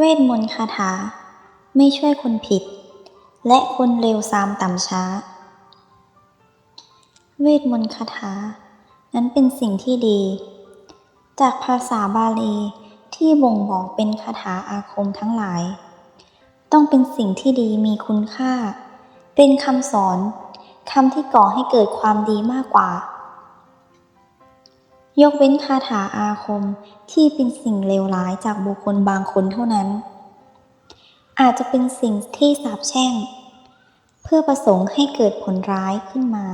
เวทมนต์คาถา ไม่ช่วยคนผิด และคนเลวทรามต่ำช้า เวทมนต์คาถา นั้นเป็นสิ่งที่ดี จากภาษาบาลีที่บ่งบอกเป็นคาถาอาคมทั้งหลาย ต้องเป็นสิ่งที่ดีมีคุณค่า เป็นคำสอนคำที่ก่อให้เกิดความดีมากกว่า ยกเว้นคาถาอาคมที่เป็นสิ่งเลวร้ายจากบุคคลบางคนเท่านั้น อาจจะเป็นสิ่งที่สาปแช่ง เพื่อประสงค์ให้เกิดผลร้ายขึ้นมา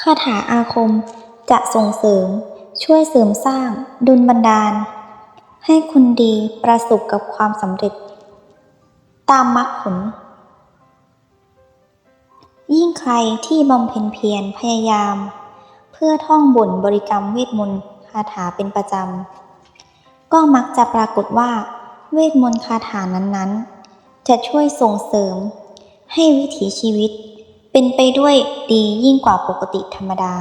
คาถาอาคมจะส่งเสริมช่วยเสริมสร้างดุลบันดาล ให้คนดีประสบกับความสำเร็จ ตามมรรคผล ยิ่งใครที่บำเพ็ญเพียรพยายาม พื่อท่องบนบริกรรมเวทมนต์คาถาเป็นประจำ ก็มักจะปรากฏว่า เวทมนต์คาถานั้นๆ จะช่วยส่งเสริม ให้วิถีชีวิต เป็นไปด้วยดียิ่งกว่าปกติธรรมดา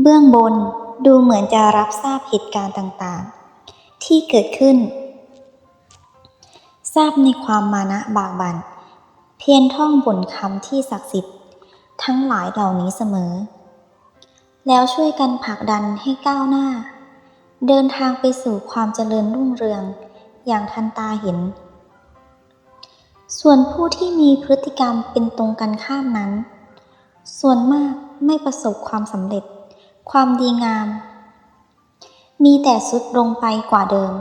เบื้องบนดูเหมือนจะรับทราบเหตุการณ์ต่างๆ ที่เกิดขึ้น ทราบในความมานะบากบัน่นเพียรท่องบนคำที่ศักดิ์สิทธิ์ ทั้งหลายเหล่านี้เสมอ แล้วช่วยกันผลักดันให้ก้าวหน้า เดินทางไปสู่ความเจริญรุ่งเรืองอย่างทันตาเห็น ส่วนผู้ที่มีพฤติกรรมเป็นตรงกันข้ามนั้น ส่วนมากไม่ประสบความสำเร็จ ความดีงาม มีแต่สุดลงไปกว่าเดิม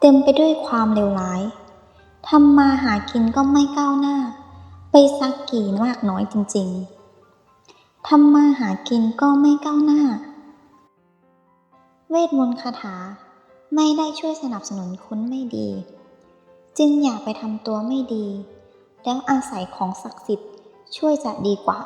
เต็มไปด้วยความเลวร้ายทำมาหากินก็ไม่ก้าวหน้า ไปสักกี่มากน้อยจริง ๆ ทำมาหากินก็ไม่ก้าวหน้า เวทมนต์คาถาไม่ได้ช่วยสนับสนุนคุณไม่ดี จึงอย่าไปทำตัวไม่ดี แล้วอาศัยของศักดิ์สิทธิ์ช่วยจะดีกว่า